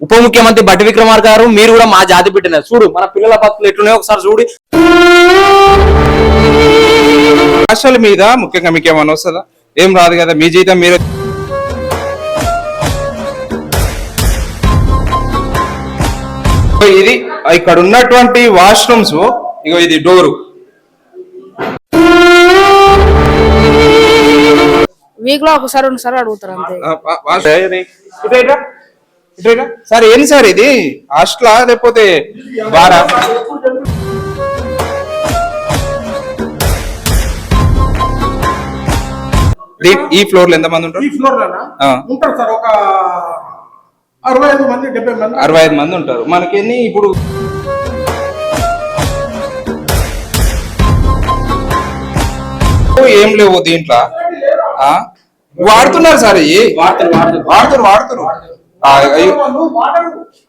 ఉప ముఖ్యమంత్రి బట్టి విక్రమార్ గారు మీరు కూడా మా జాతి బిడ్డనే. చూడు మన పిల్లల బతుకులు ఎట్లున్నాయో ఒకసారి చూడు. భాషల మీద ముఖ్యంగా మీకు ఏమైనా వస్తుందా? ఏం రాదు కదా మీ జీతం మీరే. ఇది ఇక్కడ ఉన్నటువంటి వాష్రూమ్స్ ఇగో ఇది డోరు. వీక్లో ఒకసారి రెండుసారి అడుగుతారు అంతే. సార్ ఏంది సార్ ఇది? హాస్టలా లేకపోతే బారా? ఈ ఫ్లోర్లో ఎంత మంది ఉంటారు? ఈ ఫ్లోర్. ఉంటారు సార్ ఒక అరవై ఐదు మంది డెబ్బై మంది. అరవై ఐదు మంది ఉంటారు. మనకి ఎన్ని ఇప్పుడు ఏం లేవు దీంట్లో. ఆ? వాడుతున్నారు సార్ వాడుతున్నారు వాడుతున్నారు. ఇ-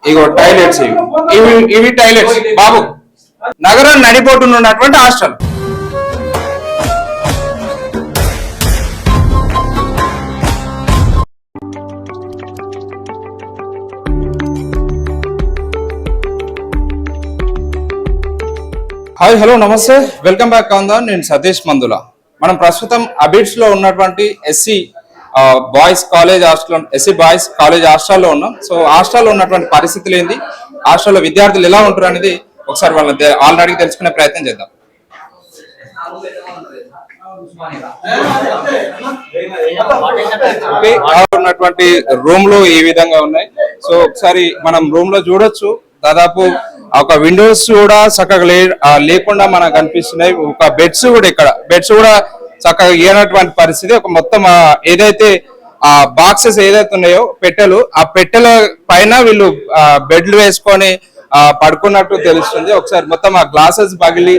ఇగో టాయిలెట్స్ ఇవి. ఇవి ఇవి టాయిలెట్స్ బాబు నగరం నడిపోటున్న ఉన్నటువంటి హాస్టల్. హాయ్ హలో నమస్తే. వెల్కమ్ బ్యాక్ కాందాన్ నేను సతీష్ మందుల. మనం ప్రస్తుతం అబిడ్స్లో ఉన్నటువంటి SC boys college hostel SC boys college హాస్టల్లో ఉన్నాం. సో హాస్టల్లో ఉన్నటువంటి పరిస్థితులు ఏంది? హాస్టల్లో విద్యార్థులు ఎలా ఉంటారు అనేది ఒకసారి వాళ్ళని ఆల్రెడీ వాళ్ళని అడిగి తెలుసుకునే ప్రయత్నం చేద్దాం. ఉన్నటువంటి రూమ్లో ఈ విధంగా ఉన్నాయి. సో ఒకసారి మనం రూమ్లో చూడొచ్చు. దాదాపు ఒక విండోస్ కూడా చక్కగా లేకుండా మనకు కనిపిస్తున్నాయి ఒక బెడ్స్ కూడా ఇక్కడ. బెడ్స్ కూడా చక్కగా ఇవ్వనటువంటి పరిస్థితి. ఒక మొత్తం ఏదైతే ఆ బాక్సెస్ ఏదైతే ఉన్నాయో పెట్టెలు ఆ పెట్టెల పైన వీళ్ళు బెడ్లు వేసుకొని ఆ, పడుకున్నట్టు తెలుస్తుంది. ఒకసారి మొత్తం ఆ గ్లాసెస్ పగిలి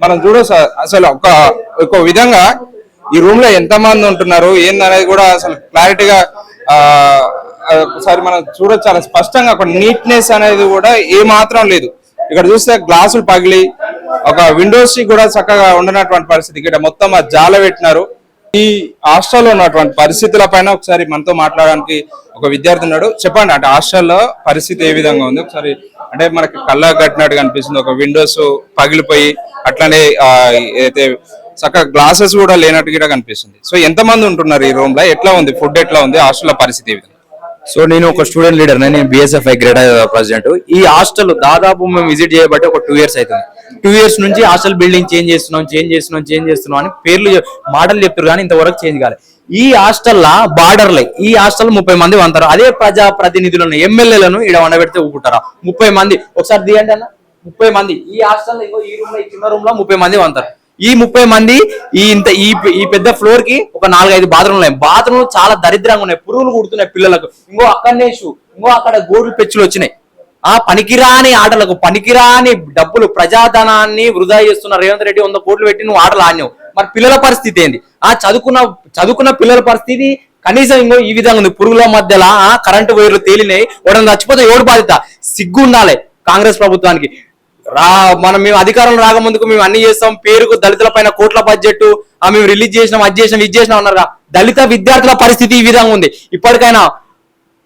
మనం చూడొచ్చు అసలు ఒక ఒక విధంగా ఈ రూమ్లో ఎంత మంది ఉంటున్నారు ఏందనేది కూడా అసలు క్లారిటీగా ఒకసారి మనం చూడొచ్చు. చాలా స్పష్టంగా అక్కడ నీట్నెస్ అనేది కూడా ఏ మాత్రం లేదు. ఇక్కడ చూస్తే గ్లాసులు పగిలి ఒక విండోస్ కూడా చక్కగా ఉండనటువంటి పరిస్థితి. ఇక్కడ మొత్తం జాల పెట్టినారు. ఈ హాస్టల్లో ఉన్నటువంటి పరిస్థితుల పైన ఒకసారి మనతో మాట్లాడడానికి ఒక విద్యార్థి ఉన్నాడు. చెప్పండి అంటే హాస్టల్లో పరిస్థితి ఏ విధంగా ఉంది? ఒకసారి అంటే మనకి కళ్ళ కట్టినట్టు కనిపిస్తుంది. ఒక విండోస్ పగిలిపోయి అట్లానే అయితే చక్కగా గ్లాసెస్ కూడా లేనట్టు కూడా కనిపిస్తుంది. సో ఎంతమంది ఉంటున్నారు ఈ రూమ్లో? ఎట్లా ఉంది? ఫుడ్ ఎట్లా ఉంది? హాస్టల్లో పరిస్థితి ఏ విధంగా? సో నేను ఒక స్టూడెంట్ లీడర్ నేను బిఎస్ఎఫ్ఐ గ్రేడ్ ప్రెసిడెంట్ ఈ హాస్టల్ దాదాపు మేము విజిట్ చేయబట్టి ఒక టూ ఇయర్స్ అవుతుంది. టూ ఇయర్స్ నుంచి హాస్టల్ బిల్డింగ్ చేంజ్ చేస్తున్నాం చేంజ్ చేస్తున్నాం చేంజ్ చేస్తున్నాం అని పేర్లు మాటలు చెప్తారు కానీ ఇంతవరకు చేంజ్ కాలేదు ఈ హాస్టల్లా బార్డర్లే ఈ హాస్టల్ ముప్పై మంది వంతారు అదే ప్రజా ప్రతినిధులను ఎమ్మెల్యేలను ఇక్కడ వండబెడితే ఊపుకుంటారా. ముప్పై మంది. ఒకసారి దిగండి అన్న. ముప్పై మంది. ఈ హాస్టల్ ఇంకో ఈ రూమ్లో ఈ చిన్న రూమ్లో ముప్పై మంది వంతారు ఈ ముప్పై మంది ఈ ఇంత ఈ ఈ పెద్ద ఫ్లోర్కి ఒక నాలుగైదు బాత్రూమ్లు ఉన్నాయి. బాత్రూమ్లు చాలా దరిద్రంగా ఉన్నాయి. పురుగులు కుడుతున్నాయి పిల్లలకు. ఇంకో అక్కడనే ఇంకో అక్కడ గోర్లు పెచ్చులు వచ్చినాయి. ఆ పనికిరాని ఆటలకు పనికిరాని డబ్బులు ప్రజాధనాన్ని వృధా చేస్తున్న రేవంత్ రెడ్డి వంద కోట్లు పెట్టి నువ్వు ఆటలు ఆడినావు. మరి పిల్లల పరిస్థితి ఏంది? ఆ చదువుకున్న చదువుకున్న పిల్లల పరిస్థితి కనీసం ఇంకో ఈ విధంగా ఉంది. పురుగుల మధ్యలో ఆ కరెంటు వైర్లు తేలినాయి వాడని చచ్చిపోతే ఎవడు బాధిత సిగ్గు ఉండాలి కాంగ్రెస్ ప్రభుత్వానికి. రా మనం మేము అధికారం రాకముందుకు మేము అన్ని చేస్తాం. పేరుకు దళితుల పైన కోట్ల బడ్జెట్ ఆ మేము రిలీజ్ చేసినాం అది చేసినాం ఇది చేసినాం అన్నారు దళిత విద్యార్థుల పరిస్థితి ఈ విధంగా ఉంది. ఇప్పటికైనా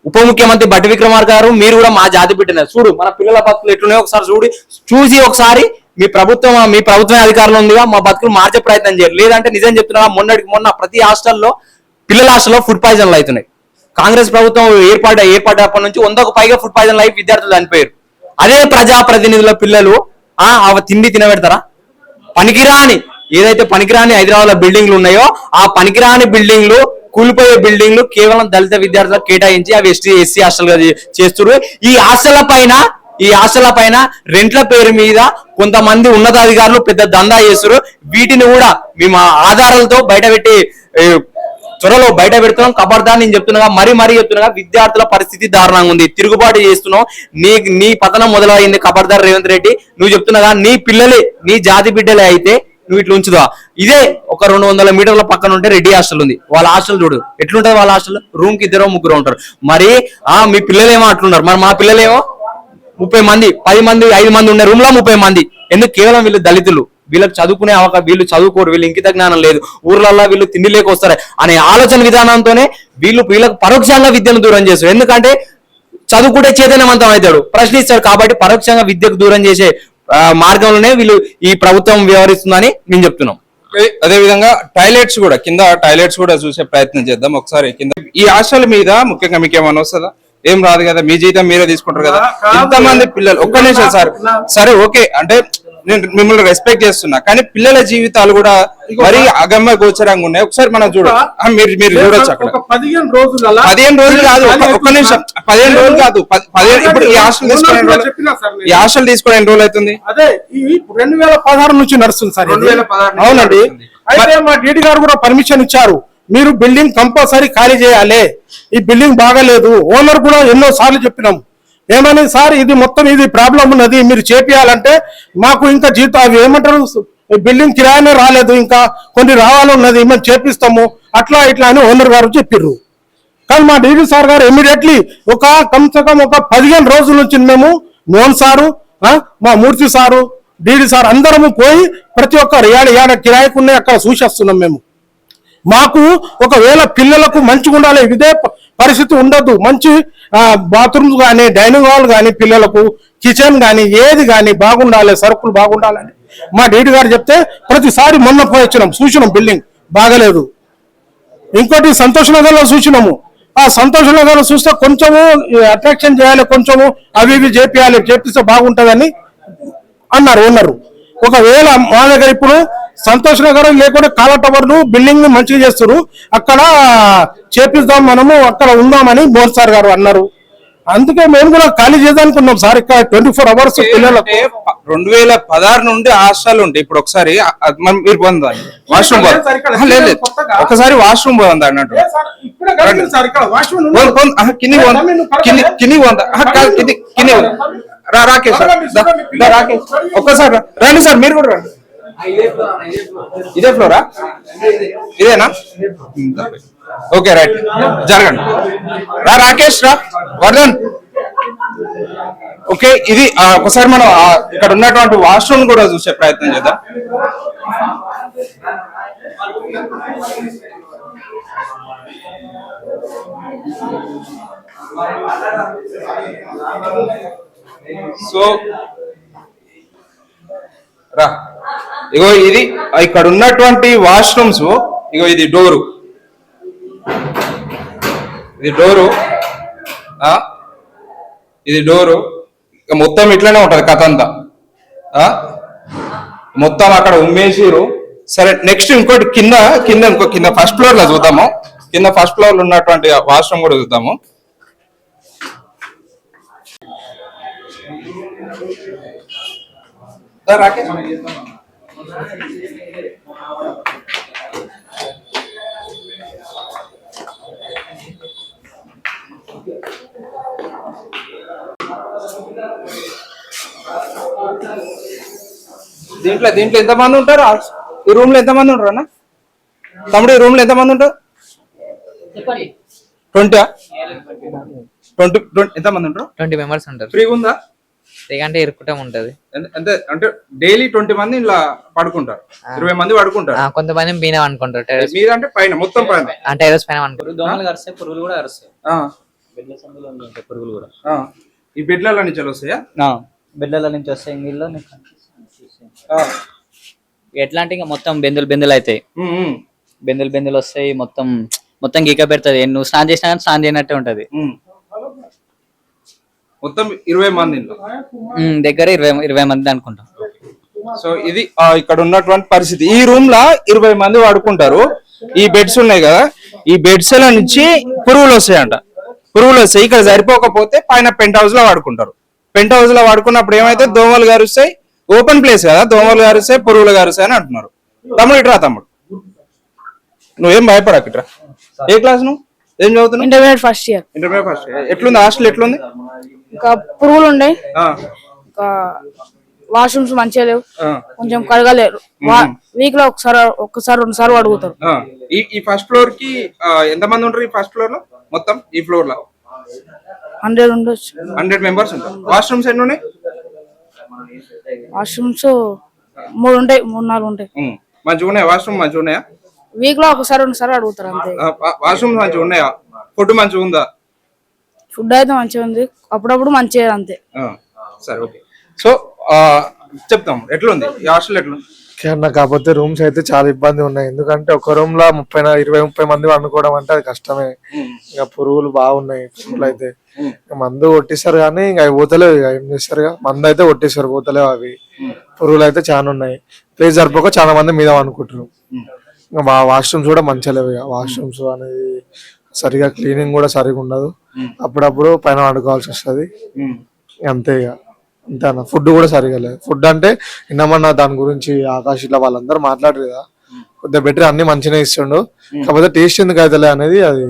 ఉప ముఖ్యమంత్రి బట్టి విక్రమార్ గారు మీరు కూడా మా జాతి బిడ్డనే. చూడు మన పిల్లల బతుకులు ఎట్లున్నాయో ఒకసారి చూడు. చూసి ఒకసారి మీ ప్రభుత్వం మీ ప్రభుత్వం అధికారంలో ఉందిగా మా బతుకులు మార్చే ప్రయత్నం చేయరు లేదంటే నిజం చెప్తున్నా మొన్నటికి మొన్న ప్రతి హాస్టల్లో పిల్లల హాస్టల్లో ఫుడ్ పాయిజన్లు అవుతున్నాయి. కాంగ్రెస్ ప్రభుత్వం ఏర్పాటు ఏర్పడినప్పటి నుంచి వందకు పైగా ఫుడ్ పాయిజన్లు అయి విద్యార్థులు చనిపోయారు. అదే ప్రజా ప్రతినిధుల పిల్లలు ఆ తిండి తినబెడతారా? పనికిరాని ఏదైతే పనికిరాని హైదరాబాద్లో బిల్డింగ్లు ఉన్నాయో ఆ పనికిరాని బిల్డింగ్లు కూలిపోయే బిల్డింగ్లు కేవలం దళిత విద్యార్థులకు కేటాయించి అవి ఎస్టీ ఎస్సీ హాస్టల్గా చేస్తున్నారు ఈ హాస్టల్ పైన ఈ హాస్టల్ పైన రెంట్ల పేరు మీద కొంతమంది ఉన్నతాధికారులు పెద్ద దందా చేస్తారు వీటిని కూడా మేము ఆధారాలతో బయటపెట్టి త్వరలో బయట పెడుతున్నాం. కబర్దా నేను చెప్తున్నాగా మరీ మరీ చెప్తున్నాగా విద్యార్థుల పరిస్థితి దారుణంగా ఉంది. తిరుగుబాటు చేస్తున్నావు. నీ నీ పతనం మొదలైంది కబర్దార్ రేవంత్ రెడ్డి. నువ్వు చెప్తున్నాగా నీ పిల్లలే నీ జాతి బిడ్డలే అయితే నువ్వు ఇట్లా ఉంచుదా ఇదే ఒక రెండు వందల మీటర్ల పక్కన ఉంటే రెడ్డి హాస్టల్ ఉంది. వాళ్ళ హాస్టల్ చూడు. ఎట్లుంటది వాళ్ళ హాస్టల్? రూమ్కి ఇద్దరు ముగ్గురు ఉంటారు. మరి ఆ మీ పిల్లలేమో అట్లున్నారు. మరి మా పిల్లలేమో ముప్పై మంది పది మంది ఐదు మంది ఉండే రూమ్లో ముప్పై మంది. ఎందుకు? కేవలం వీళ్ళు దళితులు. వీళ్ళకి చదువుకునే అవకాశం వీళ్ళు చదువుకోరు వీళ్ళు ఇంకిత జ్ఞానం లేదు. ఊర్లల్లో వీళ్ళు తిండి లేకొస్తారు అనే ఆలోచన విధానంతోనే వీళ్ళు వీళ్ళకి పరోక్షంగా విద్యను దూరం చేస్తారు ఎందుకంటే చదువుకుంటే చైతన్యవంతం అవుతాడు. ప్రశ్నిస్తాడు కాబట్టి పరోక్షంగా విద్యకు దూరం చేసే మార్గంలోనే వీళ్ళు ఈ ప్రభుత్వం వ్యవహరిస్తుందని మేము చెప్తున్నాం. అదే విధంగా టాయిలెట్స్ కూడా కింద టాయిలెట్స్ కూడా చూసే ప్రయత్నం చేద్దాం ఒకసారి. కింద ఈ హాస్టల్ మీద ముఖ్యంగా మీకు ఏమైనా వస్తుందా? ఏం రాదు కదా మీ జీతం మీరే తీసుకుంటారు కదా. కాదు. ఇంతమంది పిల్లలు ఒక్క నిమిషం సార్. సరే ఓకే. అంటే నేను మిమ్మల్ని రెస్పెక్ట్ చేస్తున్నా. కానీ పిల్లల జీవితాలు కూడా మరీ అగమ్య గోచరంగా ఉన్నాయి. ఒకసారి మనం చూడ. మీరు మీరు చూడొచ్చు అక్కడ. పదిహేను రోజులలో పదిహేను రోజులు కాదు ఒక్క- నిమిషం. పదిహేను రోజులు కాదు పది- పదిహేను ఇప్పుడు ఈ హాస్టల్ రోజులు- నేను. ఈ హాస్టల్ తీసుకుని ఎన్ని రోజులు అవుతుంది? అదే ఈ రెండు వేల పదహారు నుంచి నడుస్తుంది సార్ ఇది. 2016 నుంచి అవునండి. అయితే మా డీడీ గారు కూడా పర్మిషన్ ఇచ్చారు. మీరు బిల్డింగ్ కంపల్సరీ ఖాళీ చేయాలి. ఈ బిల్డింగ్ బాగాలేదు. ఓనర్ కూడా ఎన్నో సార్లు చెప్పినాం. ఏమని సార్ ఇది మొత్తం ఇది ప్రాబ్లం ఉన్నది మీరు చేపియాలంటే మాకు ఇంకా జీతం అవి ఏమంటారు? బిల్డింగ్ కిరాయనే రాలేదు ఇంకా కొన్ని రావాలన్నది మేము చేపిస్తాము. అట్లా ఇట్లా అని ఓనర్ గారు చెప్పిర్రు. కానీ మా డీడీ సార్ గారు ఇమీడియట్లీ ఒక కమ్సే కమ్ ఒక పదిహేను రోజుల నుంచి మేము మోహన్ సారు మా మూర్తి సారు డీడీ సార్ అందరము పోయి ప్రతి ఒక్కరు ఏడ ఏడ కిరాయకున్నాయి అక్కడ చూసేస్తున్నాం మేము. మాకు ఒకవేళ పిల్లలకు మంచిగా ఉండాలి ఇదే ప- పరిస్థితి ఉండదు. మంచి బాత్రూమ్స్ కానీ డైనింగ్ హాల్ కానీ పిల్లలకు కిచెన్ కానీ ఏది కానీ బాగుండాలి సరుకులు బాగుండాలని. మా డీడీ గారు చెప్తే ప్రతిసారి మొన్న పోయి వచ్చినాం చూసినాం బిల్డింగ్ బాగలేదు. ఇంకోటి సంతోష్ నగర్లో చూసినాము. ఆ సంతోష్ నగర్ చూస్తే కొంచెము అట్రాక్షన్ చేయాలి కొంచెము అవి ఇవి చేపియాలి చేపిస్తే బాగుంటుందని అన్నారు ఓనరు. ఒకవేళ మా దగ్గర ఇప్పుడు సంతోష్ నగర్ లేకుండా కాల టవర్లు బిల్డింగ్ని మంచిగా చేస్తారు అక్కడ చేపిద్దాం మనము అక్కడ ఉందామని మోహన్ సార్ గారు అన్నారు. అందుకే మేము కూడా ఖాళీ చేద్దామనుకున్నాం సార్ ఇక్కడ ట్వంటీ ఫోర్ అవర్స్ పిల్లలకు. రెండు వేల పదహారు నుండి హాస్టల్ ఉంటాయి ఇప్పుడు ఒకసారి మనం మీరు పొందాలి వాష్రూమ్ లేదు. కొత్తగా. ఒకసారి వాష్రూమ్ పోందా అన్నట్టు. కింది పోందా కింది కింది పోందా పోందా. రాకేష్ రాకేష్ ఒక్కసారి. రండి సార్ మీరు కూడా రండి. ఇదే ఫ్లోరా ఇదేనా? Okay right. జరగండి. రా రాకేష్ రా. వర్ధన్. ఓకే ఇది ఒకసారి మనం ఇక్కడ ఉన్నటువంటి వాష్రూమ్ కూడా చూసే ప్రయత్నం చేద్దాం. సో రా. ఇగో ఇది ఇక్కడ ఉన్నటువంటి వాష్రూమ్స్ ఇగో ఇది డోరు. ఇది డోరు ఆ? ఇది డోరు. ఇక మొత్తం ఇట్లనే ఉంటది కథ అంతా. ఆ? మొత్తం అక్కడ ఉమ్మేసిరు సరే నెక్స్ట్ ఇంకోటి కింద కింద ఇంకో కింద ఫస్ట్ ఫ్లోర్లో చూద్దాము. కింద ఫస్ట్ ఫ్లోర్లో ఉన్నటువంటి వాష్రూమ్ కూడా చూద్దాము. రాకేష్. దీంట్లో దీంట్లో ఎంత మంది ఉంటారు ఈ రూమ్లో ఎంత మంది ఉంటారు అన్న? తమ్ముడు ఈ రూమ్లో ఎంత మంది ఉంటారు ట్వంటీ ట్వంటీ ఎంత మంది ఉంటారు? ట్వంటీ మెంబర్స్ ఉంటారు. ఫ్రీ ఉందా? లేకంటే ఇరుకుటం ఉంటది. అంటే అంటే డైలీ ట్వంటీ మంది ఇలా పడుకుంటారు. ఇరవై మంది పడుకుంటారు. ఆ, కొంతమంది మీన అనుకుంటారు టెరెస్ మీదంటే పైన మొత్తం పైన. టెరెస్ పైన అనుకుంటారు దోమలు కరిస్తే పురుగులు కూడా కరుస్తాయి. ఆ, బెడ్ల సందులో ఉంటాయి పురుగులు కూడా. ఆ. ఈ బెడ్ల నుంచి వస్తాయా? బెడ్ల నుంచి వస్తాయి. ఆ. ఎట్లా అంటే ఇంకా మొత్తం బెందులు బెందులు అవుతాయి. బెందులు బెందులు వస్తాయి మొత్తం మొత్తం గీక పెడుతుంది. నువ్వు స్నానం చేసినా కానీ స్నానం చేయనట్టే ఉంటది. మొత్తం ఇరవై మంది దగ్గర ఇరవై ఇరవై మంది అనుకుంటాం. సో ఇది ఇక్కడ ఉన్నటువంటి పరిస్థితి. ఈ రూమ్ లా ఇరవై మంది పడుకుంటారు ఈ బెడ్స్ ఉన్నాయి కదా. ఈ బెడ్స్లో నుంచి పురుగులు వస్తాయంట. పురుగులు వస్తాయి. ఇక్కడ సరిపోకపోతే పైన పెంట్ హౌస్లో వాడుకుంటారు. పెంట్ హౌస్లో వాడుకున్నప్పుడు ఏమైతే దోమలు గారుస్తాయి? ఓపెన్ ప్లేస్ కదా. దోమలు గారుస్తాయి పురుగులు గారుస్తాయి అని అంటున్నారు. తమ్ముడు ఇట్రా తమ్ముడు. నువ్వేం భయపడకు ఇట్రా ఏ క్లాస్ నువ్వు? ఏం చదువుతున్నావు? Intermediate first year intermediate first ఎట్లుంది? హాస్టల్ ఎట్లుంది? ఇంకా పురుగులు ఆ, ఇంకా వాష్రూమ్స్ మంచిగా లేవు. కొంచెం కడగలేరు. వీక్లో ఒకసారి ఒక్కసారి రెండు సార్లు అడుగుతారు. ఈ ఫస్ట్ ఫ్లోర్కి ఎంత మంది ఉంటారు ఈ ఫస్ట్ ఫ్లోర్లో? మొత్తం ఈ ఫ్లోర్లో? హండ్రెడ్ ఉండొచ్చు. హండ్రెడ్ మెంబర్స్ ఉంటారు. వాష్రూమ్స్ ఎన్ని ఉన్నాయి? వాష్రూమ్స్ మూడు ఉంటాయి. మూడు నాలుగు ఉంటాయి. మంచిగా ఉన్నాయా వాష్రూమ్ మంచిగా ఉన్నాయా వీక్లో ఒకసారి రెండు సార్లు అడుగుతారు అంతే. వాష్రూమ్ మంచిగా ఉన్నాయా? ఫుడ్ మంచిగా ఉందా? ఫుడ్ అయితే మంచిగా ఉంది. అప్పుడప్పుడు మంచిగా అంతే. ఆ, సరే ఓకే. సో చెప్తాం. ఎట్లుంది? ఈ హాస్టల్ ఎట్లుంది? అన్న కాకపోతే రూమ్స్ అయితే చాలా ఇబ్బంది ఉన్నాయి. ఎందుకంటే ఒక రూమ్లో ముప్పై ఇరవై ముప్పై మంది వండుకోవడం అంటే అది కష్టమే. ఇక పురుగులు బాగున్నాయి పురుగులు అయితే. ఇక మందు కొట్టిస్తారు కానీ ఇంకా అవి పోతలేవు. ఇక ఏం చేస్తారు మందు అయితే కొట్టిస్తారు పోతలేవు అవి. పురుగులు అయితే చాలా ఉన్నాయి. ప్లేస్ సరిపోక చాలా మంది మీద మా వాష్రూమ్స్ కూడా మంచిగా లేవు ఇక. వాష్రూమ్స్ అనేది సరిగా క్లీనింగ్ కూడా సరిగా ఉండదు. అప్పుడప్పుడు పైన వండుకోవాల్సి వస్తుంది. అంతే ఇక. అంతే అన్న ఫుడ్ కూడా సరిగా లేదు. ఫుడ్ అంటే నిన్నమన్నా దాని గురించి ఆకాశ్ ఇట్లా వాళ్ళందరూ మాట్లాడరు కదా. కొద్దిగా బెటర్ అన్ని మంచిగా ఇస్తుండు. కాకపోతే టేస్ట్ ఎందుకు అవుతలే అనేది అది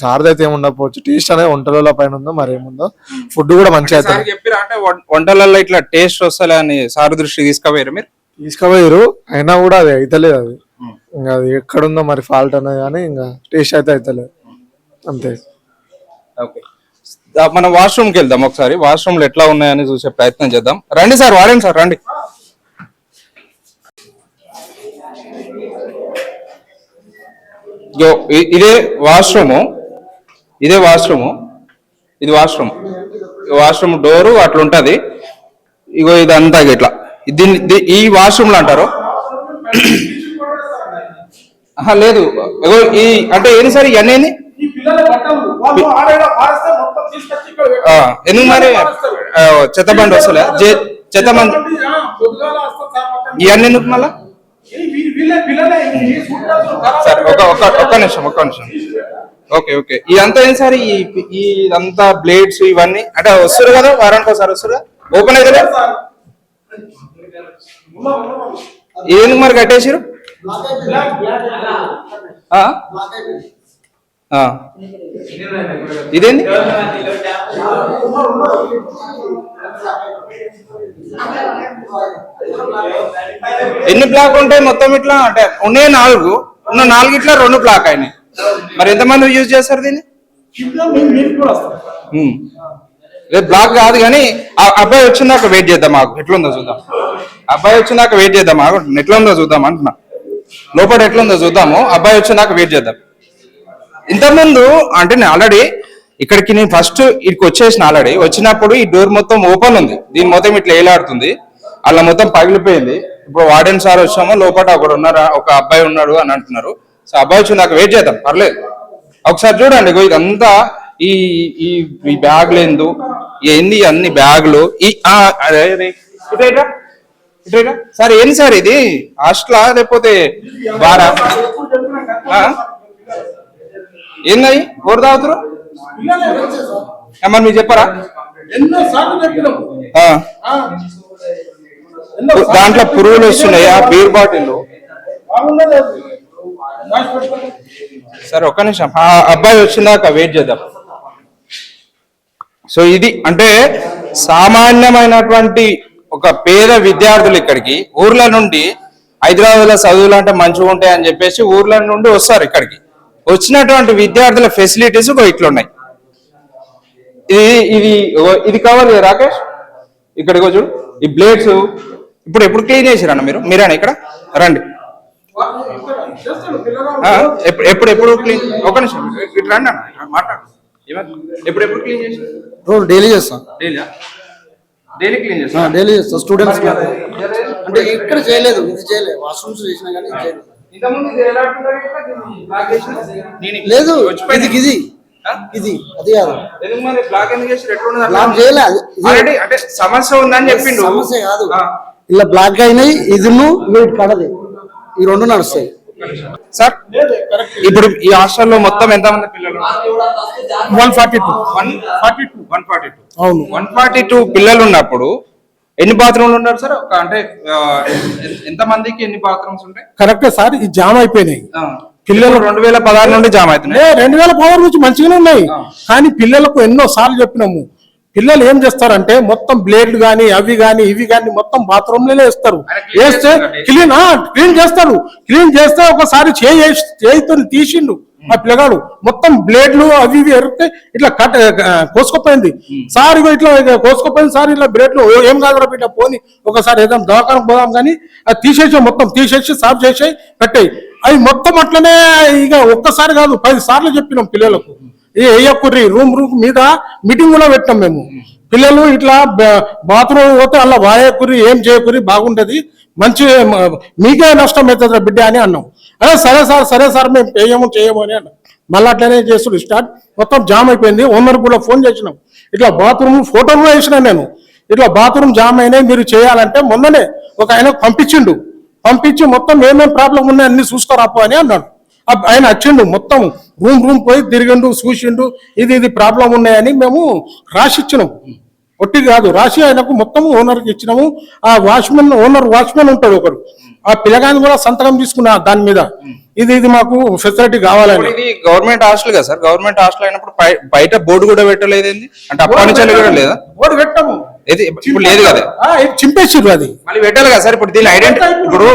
సార్ది అయితే ఏముండకపోవచ్చు. టేస్ట్ అనేది వంటల పైన ఉందో మరి ఏముందో. ఫుడ్ కూడా మంచిగా అవుతుంది అంటే వంటలలో ఇట్లా టేస్ట్ వస్తలే అని సార్ దృష్టికి తీసుకుపోయారు మీరు? తీసుకుపోయారు అయినా కూడా అది అవుతలేదు అది. ఇంకా అది ఎక్కడుందో మరి ఫాల్ట్ అనేది కానీ ఇంకా టేస్ట్ అయితే అవుతలేదు అంతే. ఓకే మనం వాష్రూమ్కి వెళ్దాం ఒకసారి. వాష్రూమ్లు ఎట్లా ఉన్నాయని చూసే ప్రయత్నం చేద్దాం. రండి సార్ వాడండి సార్ రండి. ఇగో ఇదే వాష్రూము ఇదే వాష్రూము ఇది వాష్రూమ్ వాష్రూమ్ డోరు అట్లా ఉంటది ఇగో ఇదంతా ఇట్లా. దీన్ని ఈ వాష్రూమ్లు అంటారు. లేదు. ఈ అంటే ఏంది సార్ ఇవన్నీ ఎందుకు మరి? ఆ, చెత్త బండి వస్తలే. జే- చెత్త బండి. ఆ, పొద్దుగాల వస్తారు సార్ మొత్తం. ఇవన్నీ ఎందుకు మళ్ళా? సరే ఒక ఒక ఒక్క నిమిషం ఒక్క నిమిషం. Okay okay. ఇదంతా ఏం సార్ ఈ ఇదంతా బ్లేడ్స్ ఇవన్నీ? అంటే వస్తారు కదా వారానికి ఒకసారి వస్తారు? ఓపెన్ అయితే ఎందుకు మరి కట్టేసారు. ఇదేంది? ఎన్ని బ్లాక్ ఉంటాయి మొత్తం ఇట్లా? అంటే ఉన్నాయి నాలుగు ఉన్న నాలుగు ఇట్లా రెండు బ్లాక్ అయినాయి. మరి ఎంతమంది యూజ్ చేస్తారు దీన్ని? రేపు బ్లాక్ కాదు కానీ అబ్బాయి వచ్చిందాక వెయిట్ చేద్దాం మాకు ఎట్లుందో చూద్దాం. అబ్బాయి వచ్చిందాక వెయిట్ చేద్దాం మాకు ఎట్లుందో చూద్దాం అంటున్నా. లోపల ఎట్లుందో చూద్దాము. అబ్బాయి వచ్చిందాక వెయిట్ చేద్దాం. ఇంతకుముందు అంటే నేను ఆల్రెడీ ఇక్కడికి నేను ఫస్ట్ ఇక్కడికి వచ్చేసిన ఆల్రెడీ వచ్చినప్పుడు ఈ డోర్ మొత్తం ఓపెన్ ఉంది. దీని మొత్తం ఇట్లా ఏలాడుతుంది. అలా మొత్తం పగిలిపోయింది. ఇప్పుడు వార్డెన్ సార్ వచ్చామో. లోపల ఒకడు ఉన్నారా? ఒక అబ్బాయి ఉన్నాడు అని అంటున్నారు. సో అబ్బాయి వచ్చి నాకు వెయిట్ చేద్దాం. పర్లేదు. ఒకసారి చూడండి. ఇదంతా ఈ ఈ బ్యాగ్లు బ్యాగులు ఏందు ఏంది అన్ని బ్యాగులు? ఈ అరే, సార్ ఏంది సార్ ఇది? హాస్టలా లేకపోతే బారా? ఆ? ఏంది ఎవరు తాగుతారు ఏమన్నా మీరు చెప్పారా? దాంట్లో పురుగులు వస్తున్నాయా? Beer bottle. సరే ఒక్క నిమిషం. ఆ అబ్బాయి వచ్చిందాక వెయిట్ చేద్దాం. సో ఇది అంటే సామాన్యమైనటువంటి ఒక పేద విద్యార్థులు ఇక్కడికి ఊర్ల నుండి హైదరాబాద్లో చదువులు అంటే మంచిగా ఉంటాయి అని చెప్పేసి ఊర్ల నుండి వస్తారు ఇక్కడికి. వచ్చినటువంటి విద్యార్థుల ఫెసిలిటీస్ ఇట్లున్నాయి. ఇది ఇది ఇది కావాలి రాకేష్. ఇక్కడికి వచ్చి చూడు. ఈ బ్లేడ్స్ ఇప్పుడు ఎప్పుడు క్లీన్ చేసిరన్న మీరు? మీరేనా ఇక్కడ? రండి. ఎప్పుడు ఎప్పుడు ఎప్పుడు క్లీన్ ఒక నిమిషం. ఇటు రండి అన్న. మాట్లాడు? ఎప్పుడు ఎప్పుడు క్లీన్ చేసి రోజు డైలీ చేస్తాం. డైలీ డైలీ క్లీన్ చేస్తా. డైలీ చేస్తాం స్టూడెంట్స్ అంటే ఇక్కడ చేయలేదు ఇది చేయలేదు. వాష్రూమ్స్ చేసినా కానీ ఇది చేయలేదు. ఇది లేదు. ఇది ఇది. ఆ? ఇది అది కాదు. బ్లాక్ చేయలే ఇది. అంటే సమస్య ఉందని చెప్పిండు. సమస్య కాదు. ఆ. ఇలా బ్లాక్ అయినాయి ఇదిను వెయిట్ కడది. ఈ రెండు నడుస్తాయి. సార్ ఇప్పుడు ఈ హాస్టల్లో మొత్తం ఎంతమంది పిల్లలు one forty two. One forty two one forty two. అవును. వన్ ఫార్టీ టూ పిల్లలు ఉన్నప్పుడు ఎన్ని బాత్రూమ్లు ఉన్నారు సార్? ఒక అంటే ఎంత మందికి ఎన్ని బాత్రూమ్స్ ఉంటాయి? కరెక్టే సార్ ఈ జామ్ అయిపోయినాయి. పిల్లలు రెండు వేల పదహారు నుండి జామ అవుతున్నాయి. రెండు వేల పదహారు నుంచి మంచిగానే ఉన్నాయి. కానీ పిల్లలకు ఎన్నో సార్లు చెప్పినాము. పిల్లలు ఏం చేస్తారంటే మొత్తం బ్లేడ్లు గాని అవి గాని ఇవి గాని మొత్తం బాత్రూమ్లోనే వేస్తారు. వేస్తే. క్లీన్ క్లీన్ చేస్తారు. క్లీన్ చేస్తే ఒకసారి చేయి చేయితో తీసిండు ఆ పిల్లగాడు. మొత్తం బ్లేడ్లు అవి ఇవి ఎరిగితే ఇట్లా కట్ కోసుకుపోయింది. సార్ ఇగో ఇట్లా కోసుకుపోయింది సార్ ఇట్లా బ్లేడ్లు. ఏం కాదు బిడ్డ పోని ఒకసారి ఏదైనా దవాఖానకు పోదాం కానీ అది తీసేసి మొత్తం తీసేసి సాఫ్ చేసి పెట్టాయి. అవి మొత్తం అట్లనే ఇక ఒక్కసారి కాదు పది సార్లు చెప్పినాం పిల్లలకు. ఇది వేయకుర్రి. రూమ్ రూమ్ మీద మీటింగ్ కూడా పెట్టాం మేము. పిల్లలు ఇట్లా బాత్రూమ్ పోతే అలా వాయకుర్రి ఏం చేయకుర్రి బాగుంటది మంచి మీకే నష్టం అవుతుంది బిడ్డ అని అన్నాం. అదే సరే సార్ సరే సార్ మేము చేయము చేయము అని అన్నాం. మళ్ళీ అట్లనే చేస్తుడు స్టార్ట్. మొత్తం జామ్ అయిపోయింది. ఓనర్ కూడా ఫోన్ చేసినాం. ఇట్లా బాత్రూమ్ ఫోటోలు కూడా నేను. ఇట్లా బాత్రూమ్ జామ్ అయినా మీరు చేయాలంటే మొన్ననే ఒక ఆయన పంపించిండు. పంపించి మొత్తం ఏమేమి ప్రాబ్లం ఉన్నాయి అన్ని చూసుకోరాపో అని అన్నాడు. ఆయన వచ్చిండు మొత్తం రూమ్ రూమ్ పోయి తిరిగిండు చూసిండు ఇది ఇది ప్రాబ్లం ఉన్నాయని మేము రాసిచ్చినాం. ఒట్టి కాదు రాసి ఆయనకు మొత్తం ఓనర్కి ఇచ్చినాము. ఆ వాచ్మెన్ ఓనర్ వాచ్మెన్ ఉంటాడు ఒకరు ఆ పిల్లగాని కూడా సంతకం తీసుకున్నా దాని మీద. ఇది ఇది మాకు ఫెసిలిటీ కావాలని ఇది గవర్నమెంట్ హాస్టల్ కదా సార్? గవర్నమెంట్ హాస్టల్ అయినప్పుడు బయ- బయట బోర్డు కూడా పెట్టలేదు అంటే అప్పటి కూడా లేదా? ఓడి పెట్టాము. ఇప్పుడు లేదు కదా? అది. మళ్ళీ పెట్టాలి కదా సార్? ఇప్పుడు దీని ఐడెంటి ఇప్పుడు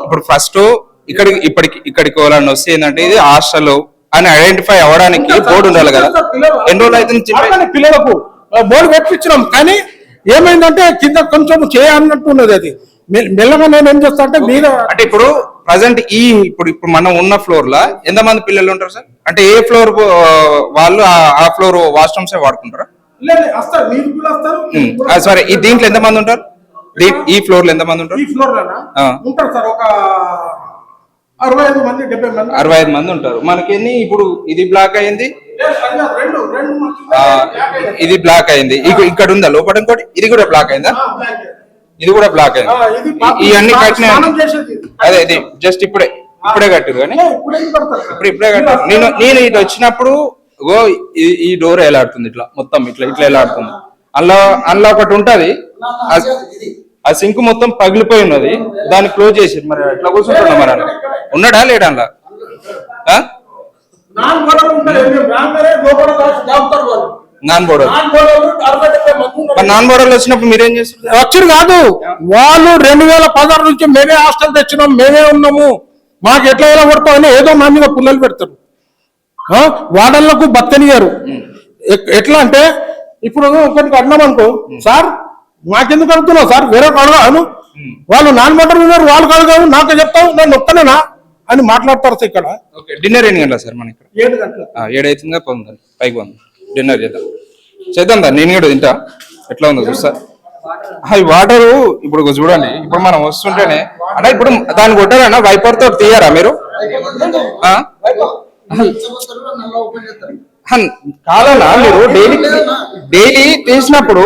ఇప్పుడు ఫస్ట్ ఇక్కడికి ఇప్పటికి ఇక్కడికి వాళ్ళని వస్తే ఏంటంటే ఇది హాస్టల్ అని ఐడెంటిఫై అవ్వడానికి బోర్డు ఉండాలి కదా. ఎన్ని రోజులు అయితే పిల్లలకు బోర్డు పెట్టించినాం కానీ ఏమైందంటే కింద కొంచెం చేయన్నట్టు ఉన్నది అది మెల్లగా నేను ఏం చేస్తా అంటే మీద అంటే ఇప్పుడు ప్రజెంట్ ఈ ఇప్పుడు ఇప్పుడు మనం ఉన్న ఫ్లోర్ లా ఎంత మంది పిల్లలు ఉంటారు సార్? అంటే ఏ ఫ్లోర్ వాళ్ళు ఆ- ఫ్లోర్ వాష్రూమ్స్ వాడుకుంటారా? మీరు సరే ఈ దీంట్లో ఎంత మంది ఉంటారు? ఈ ఫ్లోర్లో ఎంత మంది ఉంటారు? ఈ ఫ్లోర్. ఉంటారు సార్ ఒక అరవై ఐదు మంది డెబ్బై మంది. అరవై ఐదు మంది ఉంటారు. మనకి ఎన్ని? ఇప్పుడు ఇది బ్లాక్ అయింది. ఇది బ్లాక్ అయింది. ఇక- ఇక్కడ ఉందా? లోపల ఇంకోటి? ఇది కూడా బ్లాక్ అయిందా. ఇది కూడా బ్లాక్ అయింది. ఇవన్నీ కట్టిన. అదే ఇది జస్ట్ ఇప్పుడే ఇప్పుడే కట్టిరు కానీ. ఇప్పుడు? ఇప్పుడు కట్టారు నేను నేను ఇటు వచ్చినప్పుడు ఓ ఈ- ఈ డోర్ ఎలా ఆడుతుంది ఇట్లా. మొత్తం ఇట్లా ఇట్లా ఎలా ఆడుతుంది అందులో అందులో ఒకటి ఉంటది. ఆ- సింక్ మొత్తం పగిలిపోయి ఉన్నది. దాన్ని క్లోజ్ చేసి మరి ఎట్లా కూర్చుంటున్నా మరి? ఉన్నాడా లేడా అందులో? ఆ? నాన్ బోర్డర్ నాన్ బోర్డర్ వచ్చినప్పుడు మీరేం చేస్తారు వచ్చారు కాదు. వాళ్ళు రెండు వేల పదహారు నుంచి మేమే హాస్టల్ తెచ్చినాం మేమే ఉన్నాము. మాకు ఎట్లా ఎలా కొడతామని ఏదో మా మీద పుల్లలు పెడతారు. ఆ? వాడళ్ళకు బతకనియరు ఎ- ఎట్లా అంటే ఇప్పుడు ఒకరికి అన్నాం అనుకో సార్ మాకెందుకు అడుగుతున్నావు సార్? వేరే అడగాను వాళ్ళు నాన్ మోటార్ ఉన్నారు వాళ్ళు కడగాను నాకు చెప్తావు నేను ఒక్కనేనా అని మాట్లాడతారు సార్ ఇక్కడ. ఓకే డిన్నర్ ఎన్ని గంటల సార్ మన ఇక్కడ? ఏడు గంటలు. ఆ, ఏడైతుందిగా పొందాలి పైకి పొందాలి డిన్నర్ చేద్దాం. చేద్దాం దా నేను కూడా తింటా. ఎట్లా ఉందో చూస్తా. ఈ వాటర్ ఇప్పుడు చూడండి. ఇప్పుడు మనం వస్తుంటేనే అంటే ఇప్పుడు దాన్ని కొట్టారన్నా వైపర్తో తీయరా మీరు? కాదన్నా మీరు డైలీ డైలీ తీసినప్పుడు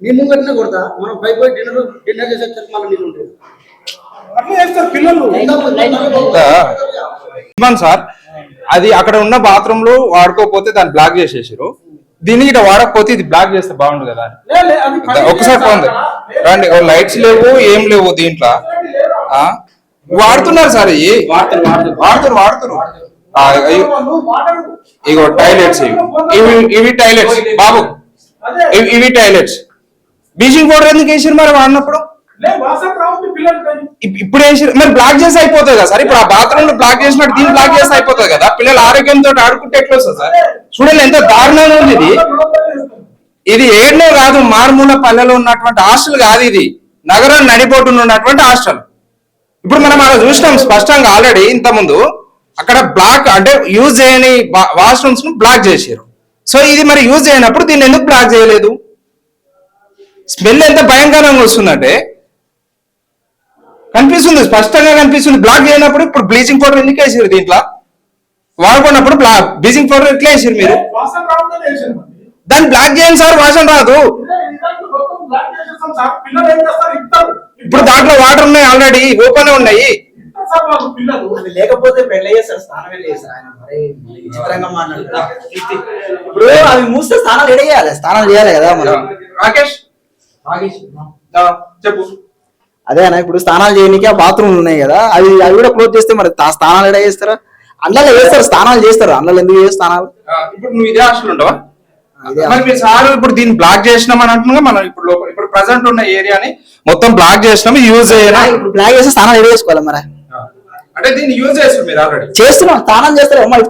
నీ ముంగట్నే కొడతా. మనం పైకి పోయి డిన్నర్ డిన్నర్ చేసే వచ్చేసరికి మళ్ళీ నీళ్ళు ఇవ్వండి సార్ అది అక్కడ ఉన్న బాత్రూమ్లో వాడుకోకపోతే దాన్ని బ్లాక్ చేసేసారు దీన్ని ఇట్లా వాడకపోతే ఇది బ్లాక్ చేస్తే బాగుండు కదా ఒకసారి పోంది రండి లైట్స్ లేవు ఏం లేవు దీంట్లో. ఆ? వాడుతున్నారు సార్ ఇవి వాళ్ళు వాడరు. ఇగో టాయిలెట్స్ ఇవి. ఇవి టాయిలెట్స్ బాబు ఇవి- ఇవి బ్లీచింగ్ పౌడర్ ఎందుకు వేసారు మరి వాడినప్పుడు ఇప్పుడు వేసి మరి బ్లాక్ చేసి అయిపోతుంది కదా సార్? ఇప్పుడు ఆ బాత్రూమ్లో బ్లాక్ చేసినట్టు దీన్ని బ్లాక్ చేసి అయిపోతుంది కదా? పిల్లలు ఆరోగ్యంతో ఆడుకుంటే ఎట్లా వస్తుంది సార్? చూడండి ఎంత దారుణంగా ఉంది ఇది. ఇది ఏడనే కాదు మారుమూల పల్లెలో ఉన్నటువంటి హాస్టల్ కాదు ఇది. నగరం నడిపోటున ఉన్నటువంటి హాస్టల్. ఇప్పుడు మనం అలా చూసినాం స్పష్టంగా ఆల్రెడీ ఇంత ముందు అక్కడ బ్లాక్ అంటే యూజ్ చేయని వాష్రూమ్స్ను బ్లాక్ చేసారు సో ఇది మరి యూజ్ చేయనప్పుడు దీన్ని ఎందుకు బ్లాక్ చేయలేదు? స్మెల్ ఎంత భయంకరంగా వస్తుందంటే కనిపిస్తుంది స్పష్టంగా కనిపిస్తుంది. బ్లాక్ చేయనప్పుడు ఇప్పుడు బ్లీచింగ్ పౌడర్ ఎందుకు వేసారు దీంట్లో? వాడుకున్నప్పుడు బ్లాక్ బ్లీచింగ్ పౌడర్ ఎట్లా వేసారు మీరు. దాన్ని బ్లాక్ చేయండి సార్ వాసన రాదు. ఇప్పుడు దాంట్లో వాటర్ ఉన్నాయి ఆల్రెడీ ఓపెన్ ఉన్నాయి. అది లేకపోతే ఇప్పుడు అవి మూస్తే స్నానాలు ఎడ చేయాలి స్నానాలు చేయాలి కదా మనం. రాకేష్ చెప్పు. అదే అన్న ఇప్పుడు స్నానాలు చేయడానికి ఆ బాత్రూమ్లు ఉన్నాయి కదా అవి అవి కూడా క్లోజ్ చేస్తే మరి స్నానాలు ఎడ చేస్తారా? అందులో చేస్తారు స్నానాలు చేస్తారు అందులో ఎందుకు చేస్తారు స్నానాలు? ఇప్పుడు నువ్వు ఇదే హాస్టల్ ఉండవా? మరి మీ సార్ ఇప్పుడు దీన్ని బ్లాక్ చేసినాం అని అంటున్నా మనం ఇప్పుడు లోపల ఇప్పుడు ప్రజెంట్ ఉన్న ఏరియాని మొత్తం బ్లాక్ చేసినాం యూజ్ చేయనా? ఇప్పుడు బ్లాక్ చేస్తే స్నానాలు ఎడ చేసుకోవాలి మరి? అంటే దీన్ని యూజ్ చేస్తారు మీరు ఆల్రెడీ చేస్తున్నాం స్నానం చేస్తారు. మరి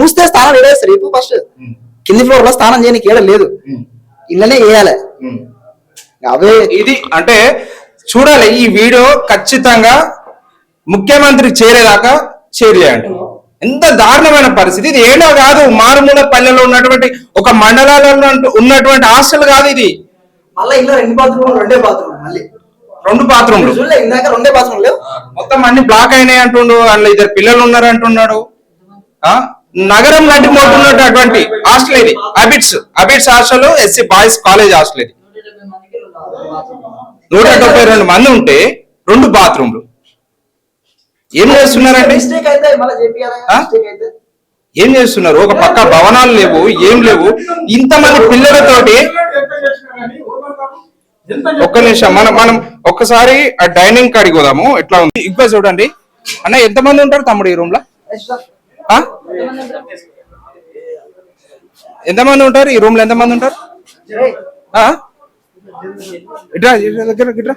మూస్తే స్నానాలు ఎడ చేస్తారు? ఇప్పుడు ఫస్ట్ కింది ఫ్లోర్లో స్నానం చేయడానికి ఏడ లేదు. ఇళ్ళనే చేయాలి. అవే ఇది అంటే చూడాలి ఈ వీడియో ఖచ్చితంగా ముఖ్యమంత్రి చేరేదాకా షేర్ చేయండి ఎంత దారుణమైన పరిస్థితి. ఇది ఏడో కాదు మారుమూల పల్లెలో ఉన్నటువంటి ఒక మండలాలలో ఉన్నటు- ఉన్నటువంటి హాస్టల్ కాదు ఇది. మళ్ళీ ఇంట్లో రెండు బాత్రూమ్ రెండే బాత్రూమ్ మళ్ళీ. రెండు బాత్రూమ్లు. ఇందాక రెండే బాత్రూమ్ లేవు. మొత్తం అన్ని బ్లాక్ అయినాయి అంటుండు అందులో ఇద్దరు పిల్లలు ఉన్నారు అంటున్నాడు. ఆ నగరం లాంటి మోటున్నటువంటి హాస్టల్ ఇది. అబిట్స్ Abids hostel SC boys college hostel ఇది. నూట డెబ్బై రెండు మంది ఉంటే రెండు బాత్రూమ్లు ఏం చేస్తున్నారండి? ఏం చేస్తున్నారు? ఒక పక్క భవనాలు లేవు ఏం లేవు. ఇంతమంది పిల్లలతోటి ఒక్క నిమిషం మనం మనం ఒక్కసారి ఆ డైనింగ్ కాడికి పోదాము. ఎట్లా ఉంది? ఇంకా చూడండి. అన్న ఎంతమంది ఉంటారు తమ్ముడు ఈ రూమ్లో? ఎంతమంది ఉంటారు? ఈ రూమ్లో ఎంతమంది ఉంటారు? ఆ? ఇట్రా దగ్గర ఇట్రా.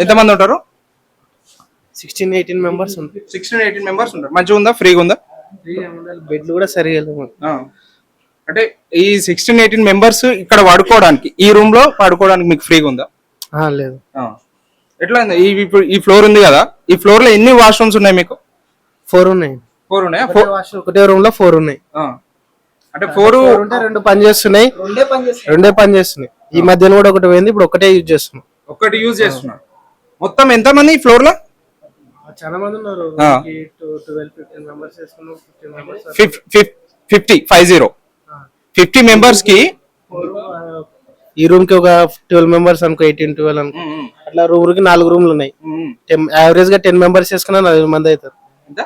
ఎంతమంది ఉంటారు? సిక్స్టీన్ ఎయిటీన్ మెంబర్స్ ఉంది సిక్స్టీన్ ఎయిటీన్ మెంబర్స్ ఉంటారు. మంచిగా ఉందా? ఫ్రీగా ఉందా? బెడ్లు కూడా సరిగా. అంటే ఈ సిక్స్టీన్ ఎయిటీన్ మెంబర్స్ ఇక్కడ పడుకోవడానికి ఈ రూమ్లో పడుకోవడానికి మీకు ఫ్రీగా ఉందా? ఆ, లేదు. ఎట్లా ఉంది? ఈ ఇప్పుడు ఈ ఫ్లోర్ ఉంది కదా? ఈ ఫ్లోర్లో ఎన్ని వాష్రూమ్స్ ఉన్నాయి మీకు? ఫోర్ ఉన్నాయి. ఫోర్ ఉన్నాయా? ఒకటే రూమ్లో ఫోర్ ఉన్నాయి. అంటే ఫోర్ ఉంటే రెండు పని చేస్తున్నాయి. రెండే పని చేస్తున్నాయి. ఈ మధ్యన కూడా ఒకటి పోయింది ఇప్పుడు ఒకటే యూజ్ చేస్తున్నాం. ఒక్కటి యూజ్ చేస్తున్నారు మొత్తం ఎంత మంది ఈ ఫ్లోర్లో? చాలా మంది ఉన్నారు. ఆ. ఫిఫ్టీ ఫైవ్ జీరో ఫిఫ్టీ మెంబర్స్కి ఈ రూమ్కి ఒక ట్వెల్వ్ మెంబర్స్ అనుకో ఎయిటీన్ ట్వెల్వ్ అనుకో. అట్లా రూమ్కి నాలుగు రూమ్లు ఉన్నాయి. యావరేజ్గా టెన్ మెంబర్స్ చేసుకున్నా నలభై మంది అవుతారు. ఎంత?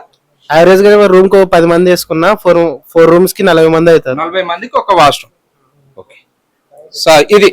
యావరేజ్గా రూమ్కి ఒక పది మంది వేసుకున్నా ఫోర్ ఫోర్ రూమ్స్కి నలభై మంది అవుతారు. నలభై మందికి ఒక వాష్రూమ్ ఓకే ఇది